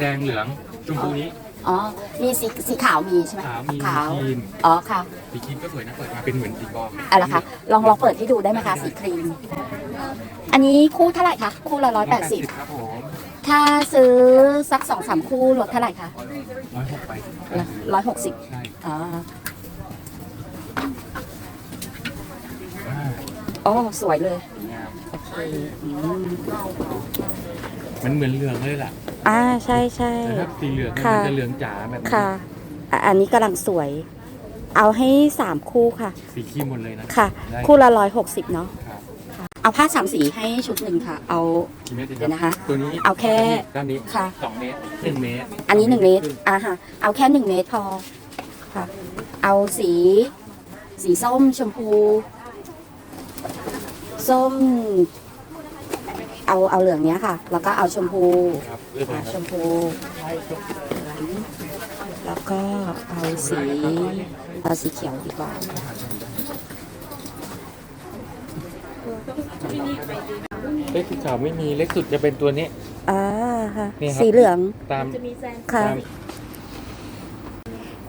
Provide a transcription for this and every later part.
แดงเหลืองชมพูนี้ อ๋อ มีสีสีขาวมีใช่ไหมขาวมีขาวครีม อ๋อค่ะ สีครีมก็สวยนะเปิดมาเป็นเหมือนสีกองอะไรคะลองลองเปิดให้ดูได้ไหมคะสีครีม อันนี้คู่เท่าไหร่คะ คู่ละร้อยแปดสิบครับผมถ้าซื้อสักสองสามคู่ลดเท่าไหร่คะร้อยหกไปร้อยหกสิบใช่อ๋ออ่าโอ้สวยเลยสวยงามโอเคอืมมันเหมือนเหลืองเลยล่ะ อ่าใช่ใช่แต่ถ้าสีเหลืองเนี่ยค่ะ มันจะเหลืองจ๋าแบบนี้ค่ะอะ อันนี้กำลังสวย เอาให้สามคู่ค่ะ สีครีมหมดเลยนะค่ะ ได้คู่ละร้อยหกสิบเนาะครับเอาผ้าสามสีให้ชุดหนึ่งค่ะ เอา กี่เมตรดีเดี๋ยวนะคะตัวนี้เอาแค่ด้านนี้ค่ะ สองเมตรหนึ่งเมตรอันนี้หนึ่งเมตรอ่าฮะเอาแค่หนึ่งเมตรพอค่ะ เอาสี สีส้มชมพู ส้ม เอาเอาเหลืองเนี้ยค่ะ แล้วก็เอาชมพูครับเลือกเลยอ่าคชรับมพูเหลืองแล้วก็เอาสีเอาสีเขียวดีกว่าเลขสีขาวไม่มีเลขสุดจะเป็นตัวนี้ อ่าค่ะนี่ครับ สีเหลืองตามค่ะ ตาม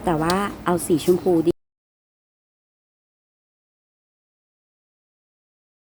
แต่ว่าเอาสีชมพูดี